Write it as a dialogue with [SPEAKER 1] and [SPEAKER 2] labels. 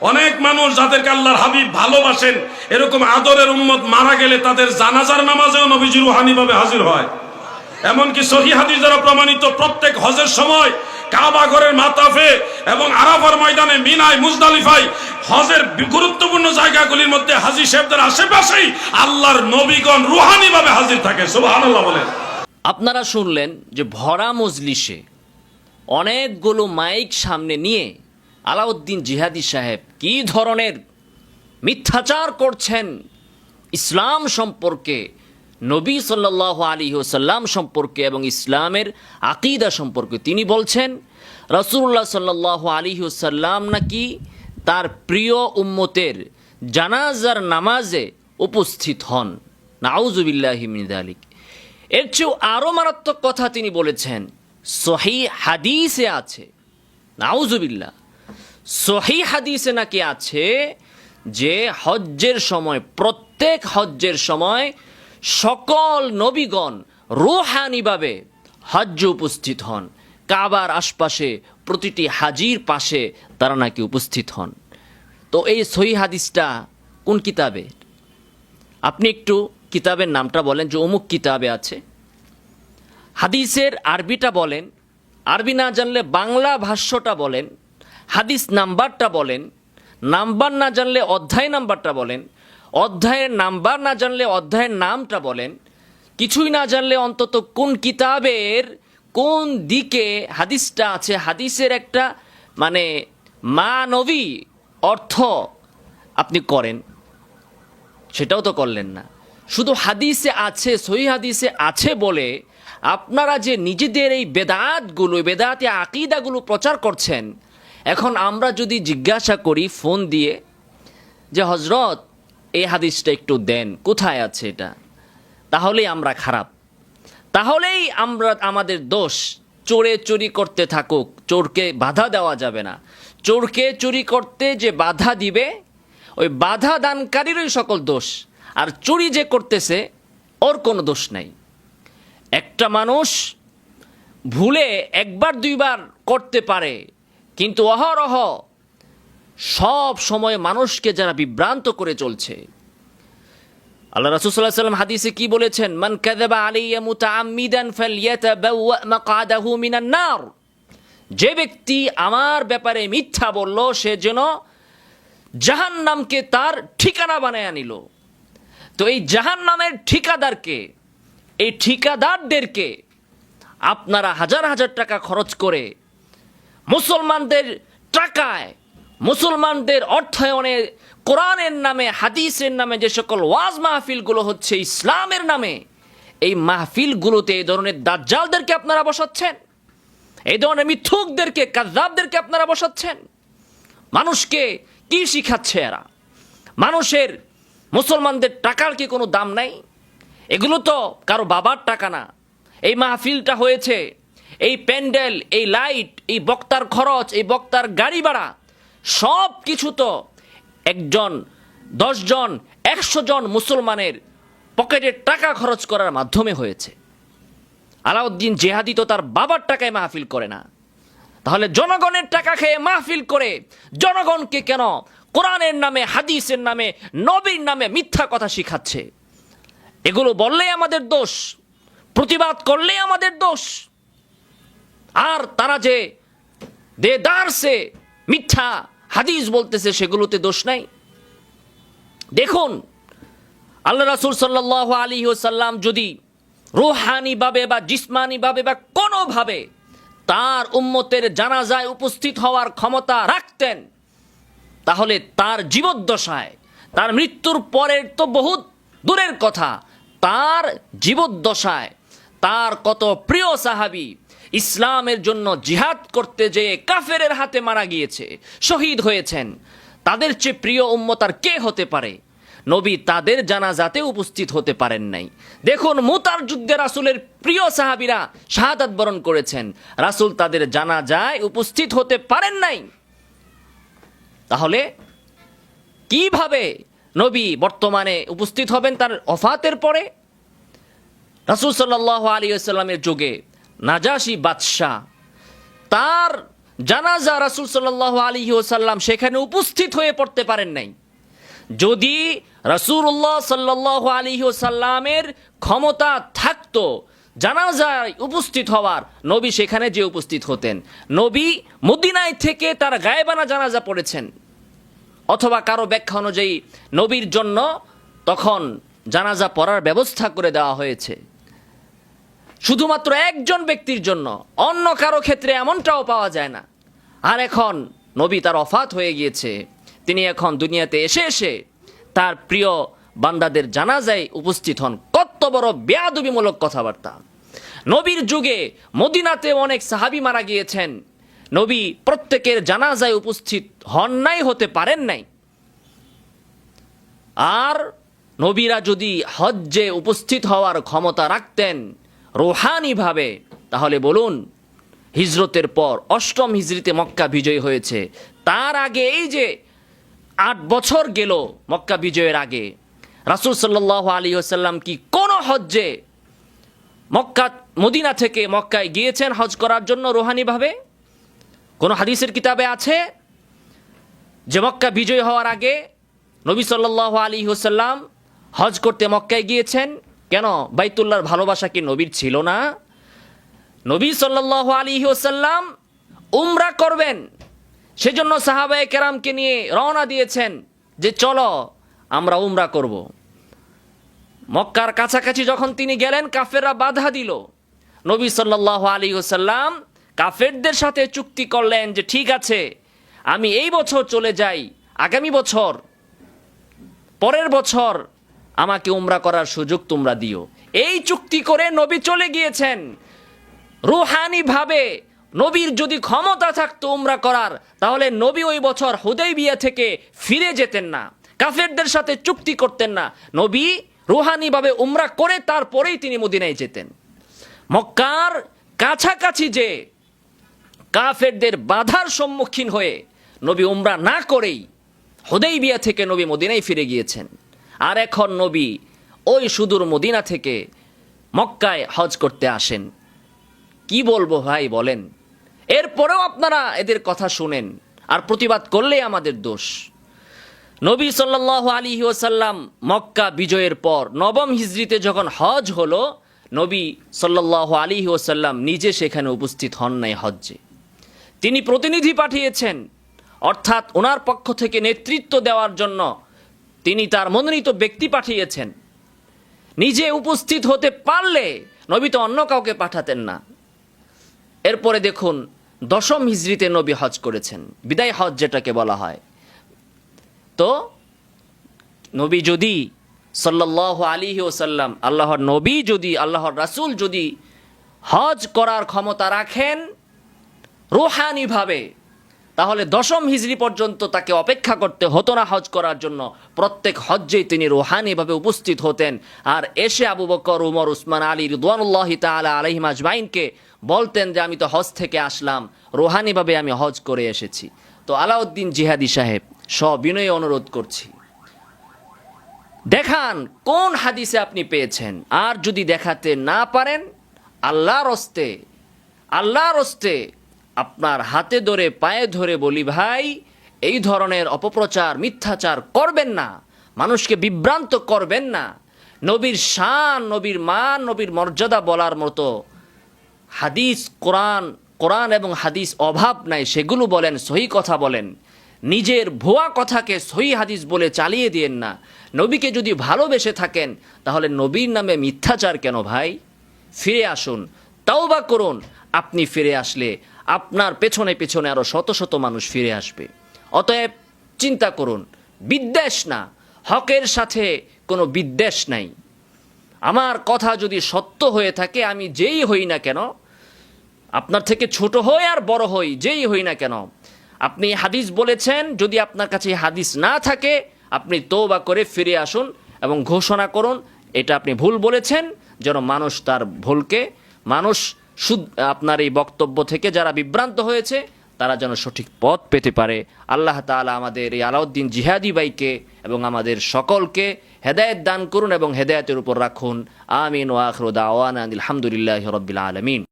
[SPEAKER 1] অনেক মানুষ যাদেরকে আল্লাহর হাবিব ভালোবাসেন, এরকম আদরের উম্মত মারা গেলে তাদের জানাজার নামাজেও নবীজি রুহানিভাবে হাজির হয়। এমনকি সহি হাদিস দ্বারা প্রমাণিত প্রত্যেক হজের সময় কাবা ঘরের মাতাফে এবং আরাফার ময়দানে, মিনায়, মুজদালিফায় হজের গুরুত্বপূর্ণ জায়গাগুলির মধ্যে হাজি সাহেবদের আশেপাশেই আল্লাহর নবীগণ রুহানিভাবে হাজির থাকে। সুবহানাল্লাহ বলেন।
[SPEAKER 2] আপনারা শুনলেন যে ভরা মজলিসে অনেকগুলো মাইক সামনে নিয়ে আলাউদ্দিন জিহাদি সাহেব কি ধরনের মিথ্যাচার করছেন? ইসলাম সম্পর্কে, নবী সাল্লাহ আলী ওসাল্লাম সম্পর্কে এবং ইসলামের আকিদা সম্পর্কে তিনি বলছেন রসুল্লাহ সাল্লাহ আলী ওসাল্লাম নাকি তার প্রিয় উম্মতের জানাজার নামাজে উপস্থিত হন। নাউজুবিল্লাহিমিন আলিক এর চেয়েও আরও মারাত্মক কথা তিনি বলেছেন সহি হাদিসে আছে। নাউজুবিল্লাহ। সহি হাদিসে নাকি আছে যে হজ্জের সময়, প্রত্যেক হজ্জের সময় সকল নবীগণ রুহানিভাবে হজ্জ উপস্থিত হন। কাবার আশপাশে, প্রতিটি হাজির পাশে তারা নাকি উপস্থিত হন। তো এই সহি হাদিসটা কোন কিতাবে? আপনি একটু কিতাবের নামটা বলেন যে অমুক কিতাবে আছে। হাদিসের আরবিটা বলেন, আরবি না জানলে বাংলা ভাষ্যটা বলেন। হাদিস নাম্বারটা বলেন, নাম্বার না জানলে অধ্যায় নাম্বারটা বলেন, অধ্যায়ের নাম্বার না জানলে অধ্যায়ের নামটা বলেন, কিছুই না জানলে অন্তত কোন কিতাবের কোন দিকে হাদিসটা আছে, হাদিসের একটা মানে মানবী অর্থ আপনি করেন, সেটাও তো করলেন না। শুধু হাদিসে আছে, সহি হাদিসে আছে বলে আপনারা যে নিজেদের এই বেদাতগুলো, বেদাতে আকিদাগুলো প্রচার করছেন এখন আমরা যদি জিজ্ঞাসা করি ফোন দিয়ে যে হজরত এই হাদিসটা একটু দেন, কোথায় আছে এটা? তাহলেই আমরা খারাপ। তাহলেই আমরা, আমাদের দোষ। চোরে চুরি করতে থাকুক, চোরকে বাধা দেওয়া যাবে না। চোরকে চুরি করতে যে বাধা দিবে, ওই বাধা দানকারীরই সকল দোষ। আর চুরি যে করতেছে, ওর কোনো দোষ নাই। একটা মানুষ ভুলে একবার দুইবার করতে পারে কিন্তু অহরহ সব সময় মানুষকে যারা বিভ্রান্ত করে চলছে। আল্লাহ রাসূলুল্লাহ সাল্লাম হাদিসে কি বলেছেন? মান কাযাবা আলাইয়া মুতাআম্মিদান ফালইয়াতাবাওয়া মাকআদাহু মিনান নার। যে ব্যক্তি আমার ব্যাপারে মিথ্যা বলল, সে যেন জাহান্নামকে তার ঠিকানা বানায় নিল তো এই জাহান্নামের ঠিকাদারকে, এই ঠিকাদারদেরকে আপনারা হাজার হাজার টাকা খরচ করে মুসলমানদের টাকায় মুসলমানদের অর্থায়নে কোরআনের নামে, হাদিসের নামে যে সকল ওয়াজ মাহফিলগুলো হচ্ছে ইসলামের নামে, এই মাহফিলগুলোতে এই ধরনের দাজ্জালদেরকে আপনারা বসাচ্ছেন। এই ধরনের মিথুকদেরকে কাজাবদেরকে আপনারা বসাচ্ছেন। মানুষকে কি শিখাচ্ছে এরা? মানুষের, মুসলমানদের টাকার কি কোনো দাম নাই? এগুলো তো কারও বাবার টাকা না। এই মাহফিলটা হয়েছে এই প্যান্ডেল, এই লাইট, এই বক্তার খরচ, এই বক্তার গাড়ি ভাড়া, সব কিছু তো একজন দশজন একশো জন মুসলমানের পকেটে টাকা খরচ করার মাধ্যমে হয়েছে। আলাউদ্দিন জেহাদি তো তার বাবার টাকায় মাহফিল করে না। তাহলে জনগণের টাকা খেয়ে মাহফিল করে জনগণকে কেন কোরআনের নামে, হাদিসের নামে, নবীর নামে মিথ্যা কথা শিখাচ্ছে? এগুলো বললেই আমাদের দোষ, প্রতিবাদ করলেই আমাদের দোষ। আর তারা যে দেদারসে মিথ্যা হাদিস বলতেছে, সেগুলোতে দোষ নাই। দেখুন, আল্লাহ রাসুল সাল্লাহ আলী সাল্লাম যদি রুহানিভাবে বা জিসমানিভাবে বা কোনোভাবে তার উম্মতের জানাজায় উপস্থিত হওয়ার ক্ষমতা রাখতেন, তাহলে তার জীবদ্দশায়, তার মৃত্যুর পরের তো বহুত দূরের কথা, তার জীবদ্দশায় তার কত প্রিয় সাহাবি ইসলামের জন্য জিহাদ করতে যেয়ে কাফেরের হাতে মারা গিয়েছে, শহীদ হয়েছেন। তাদের চেয়ে প্রিয় উম্মত আর কে হতে পারে? নবী তাদের জানাজাতে উপস্থিত হতে পারেন নাই। দেখুন, মুতার যুদ্ধে রাসুলের প্রিয় সাহাবিরা শাহাদাত বরণ করেছেন। রাসুল তাদের জানাজায় উপস্থিত হতে পারেন নাই। তাহলে কীভাবে নবী বর্তমানে উপস্থিত হবেন তার অফাতের পরে? রাসুল সাল্লাহ আলী আসাল্লামের যুগে নাজাসি বাদশাহ। তার জানাজা রাসুল সাল্লাহ আলী ওসাল্লাম সেখানে উপস্থিত হয়ে পড়তে পারেন নাই। যদি রাসূলুল্লাহ সাল্লাহ আলী ওসাল্লামের ক্ষমতা থাকতো, জানাজায় উপস্থিত হওয়ার নবী সেখানে যে উপস্থিত হতেন। নবী মদিনায় থেকে তার গায়েবানা জানাজা পড়েছেন। অথবা কারও ব্যাখ্যা অনুযায়ী, নবীর জন্য তখন জানাজা পড়ার ব্যবস্থা করে দেওয়া হয়েছে। শুধুমাত্র একজন ব্যক্তির জন্য। অন্য কারও ক্ষেত্রে এমনটাও পাওয়া যায় না। আর এখন নবী তার অফাত হয়ে গিয়েছে। তিনি এখন দুনিয়াতে এসে এসে তার প্রিয় বান্দাদের জানাজায় উপস্থিত হন। কত বড় বেয়াদবিমূলক কথাবার্তা। নবীর যুগে মদিনাতে অনেক সাহাবি মারা গিয়েছেন। নবী প্রত্যেকের জানাজায় উপস্থিত হন নাই, হতে পারেন নাই। আর নবীরা যদি হজ্জে উপস্থিত হওয়ার ক্ষমতা রাখতেন রোহানিভাবে, তাহলে বলুন, হিজরতের পর, অষ্টম হিজরিতে মক্কা বিজয় হয়েছে। তার আগে এই যে আট বছর গেল মক্কা বিজয়ের আগে, রাসুল সাল্লাহ আলী আসাল্লাম কি কোনো হজ্জে মক্কা, মদিনা থেকে মক্কায় গিয়েছেন হজ করার জন্য রোহানিভাবে? কোনো হাদিসের কিতাবে আছে যে মক্কা বিজয় হওয়ার আগে নবী সাল্লাহ আলী হোসাল্লাম হজ করতে মক্কায় গিয়েছেন? কেন? বাইতুল্লাহর ভালোবাসা কি নবীর ছিল না? নবী সাল্লাহ আলী ওসাল্লাম উমরা করবেন। সেজন্য সাহাবায়ে কেরামকে নিয়ে রওনা দিয়েছেন যে চলো আমরা উমরা করব। মক্কার কাছাকাছি যখন তিনি গেলেন, কাফেররা বাধা দিল। নবী সাল্লাহ আলী হোসাল্লাম কাফেরদের সাথে চুক্তি করলেন যে, ঠিক আছে, আমি এই বছর চলে যাই, আগামী বছর, পরের বছর আমাকে উমরা করার সুযোগ তোমরা দিও। এই চুক্তি করে নবী চলে গিয়েছেন। রুহানি ভাবে নবীর যদি ক্ষমতা থাকতো উমরা করার, তাহলে নবী ওই বছর হুদেই বিয়া থেকে ফিরে যেতেন না। কাফেরদের সাথে চুক্তি করতেন না। নবী রুহানি ভাবে উমরা করে তারপরেই তিনি মদিনায় যেতেন। মক্কার কাছাকাছি যে কাফেরদের বাধার সম্মুখীন হয়ে নবী উমরা না করেই হুদেই বিয়া থেকে নবী মদিনায় ফিরে গিয়েছেন। আর এখন নবী ওই সুদূর মদিনা থেকে মক্কায় হজ করতে আসেন। কি বলব ভাই বলেন? এরপরেও আপনারা এদের কথা শুনেন আর প্রতিবাদ করলেই আমাদের দোষ। নবী সাল্লাহ আলী ওসাল্লাম মক্কা বিজয়ের পর নবম হিজড়িতে যখন হজ হলো, নবী সাল্লাহ আলী ওসাল্লাম নিজে সেখানে উপস্থিত হন নাই হজ্জে। তিনি প্রতিনিধি পাঠিয়েছেন, অর্থাৎ ওনার পক্ষ থেকে নেতৃত্ব দেওয়ার জন্য তিনি তার মনোনীত ব্যক্তি পাঠিয়েছেন। নিজে উপস্থিত হতে পারলে নবী তো অন্য কাউকে পাঠাতেন না। এরপরে দেখুন, দশম হিজড়িতে নবী হজ করেছেন। বিদায় হজ যেটাকে বলা হয়। তো নবী যদি সাল্লাহ আলী ওসাল্লাম আল্লাহর নবী যদি, আল্লাহর রাসূল যদি হজ করার ক্ষমতা রাখেন, রুহানিভাবে তাহলে দশম হিজড়ি পর্যন্ত তাকে অপেক্ষা করতে হতো না হজ করার জন্য। প্রত্যেক হজ্জেই তিনি রুহানিভাবে উপস্থিত হতেন। আর এসে আবু বকর, উমর, উসমান, আলী রিদওয়ানুল্লাহ তালা আলহিম আজমাইনকে বলতেন যে, আমি তো হজ থেকে আসলাম। রুহানিভাবে আমি হজ করে এসেছি। তো আলাউদ্দিন জিহাদি সাহেব, সবিনয়ে অনুরোধ করছি। দেখান, কোন হাদিসে আপনি পেয়েছেন? আর যদি দেখাতে না পারেন, আল্লাহর হস্তে আল্লাহর হস্তে আপনার হাতে ধরে, পায়ে ধরে বলি, ভাই, এই ধরনের অপপ্রচার, মিথ্যাচার করবেন না। মানুষকে বিভ্রান্ত করবেন না। নবীর শান, নবীর মান, নবীর মর্যাদা বলার মতো হাদিস, কোরআন কোরআন এবং হাদিস অভাব নাই, সেগুলো বলেন, সহি কথা বলেন। নিজের ভুয়া কথাকে সহি হাদিস বলে চালিয়ে দিয়েন না। নবীকে যদি ভালোবেসে থাকেন, তাহলে নবীর নামে মিথ্যাচার কেন ভাই? ফিরে আসুন, তাওবা করুন। আপনি ফিরে আসলে আপনার পেছনে পেছনে আরও শত শত মানুষ ফিরে আসবে। অতএব চিন্তা করুন, বিদ্বেষ না, হকের সাথে কোনো বিদ্বেষ নাই। আমার কথা যদি সত্য হয়ে থাকে, আমি যেই হই না কেন, আপনার থেকে ছোট হই আর বড় হই, যেই হই না কেন, আপনি হাদিস বলেছেন, যদি আপনার কাছে হাদিস না থাকে, আপনি তৌবা করে ফিরে আসুন এবং ঘোষণা করুন, এটা আপনি ভুল বলেছেন, যেন মানুষ তার ভুলকে, মানুষ আপনার এই বক্তব্য থেকে যারা বিভ্রান্ত হয়েছে, তারা যেন সঠিক পথ পেতে পারে। আল্লাহ তালা আমাদের এই আলাউদ্দিন জিহাদি বাইকে এবং আমাদের সকলকে হেদায়ত দান করুন এবং হেদায়তের উপর রাখুন। আমিন ওয়াখরুদ আওয়ান আলহামদুলিল্লাহ রবিল আলমিন।